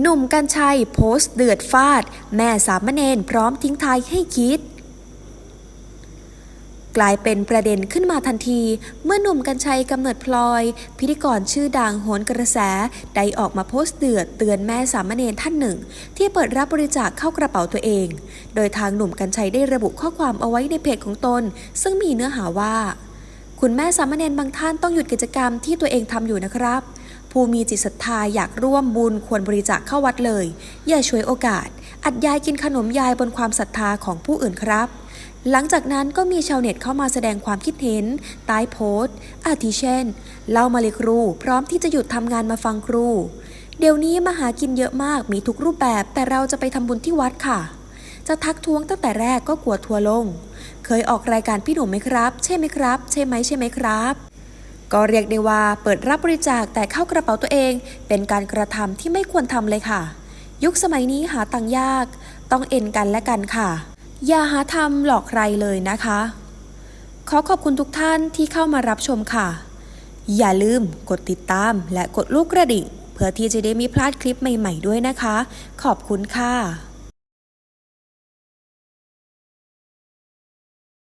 หนุ่มกัญชัยโพสต์เดือดฟาด แม่สามเณรพร้อมทิ้งท้ายให้คิด กลายเป็นประเด็นขึ้นมาทันที เมื่อหนุ่มกัญชัยกำเนิดพลอย พิธีกรชื่อดังโหนกระแส ได้ออกมาโพสต์เดือดเตือนแม่สามเณรท่านหนึ่ง ที่เปิดรับบริจาคเข้ากระเป๋าตัวเอง โดยทางหนุ่มกัญชัยได้ระบุข้อความเอาไว้ในเพจของตน ซึ่งมีเนื้อหาว่าคุณแม่สามเณรบางท่านต้องหยุดกิจกรรมที่ตัวเองทำอยู่นะครับ ผู้มีจิตศรัทธาอยากร่วมบุญควรบริจาคเข้าวัดเลย อย่าช่วยโอกาส อัดยายกินขนมยายบนความศรัทธาของผู้อื่นครับ หลังจากนั้นก็มีชาวเน็ตเข้ามาแสดงความคิดเห็นใต้โพสต์ อาทิเช่น เล่ามาเลยครู พร้อมที่จะหยุดทำงานมาฟังครู เดี๋ยวนี้มาหากินเยอะมากมีทุกรูปแบบแต่เราจะไปทำบุญที่วัดค่ะ จะทักท้วงตั้งแต่แรกก็กลัวทัวลง เคยออกรายการพี่หนุ่มไหมครับ ใช่ไหมครับ ใช่ไหมใช่ไหมครับ ก็เรียกได้ว่าเปิดรับบริจาคแต่เข้ากระเป๋าตัวเอง เป็นการกระทำที่ไม่ควรทำเลยค่ะ ยุคสมัยนี้หาตังยาก ต้องเอ็นกันและกันค่ะ อย่าหาทำหลอกใครเลยนะคะ ขอขอบคุณทุกท่านที่เข้ามารับชมค่ะ อย่าลืมกดติดตามและกดลูกกระดิ่ง เพื่อที่จะได้ไม่พลาดคลิปใหม่ ๆ ด้วยนะคะ ขอบคุณค่ะ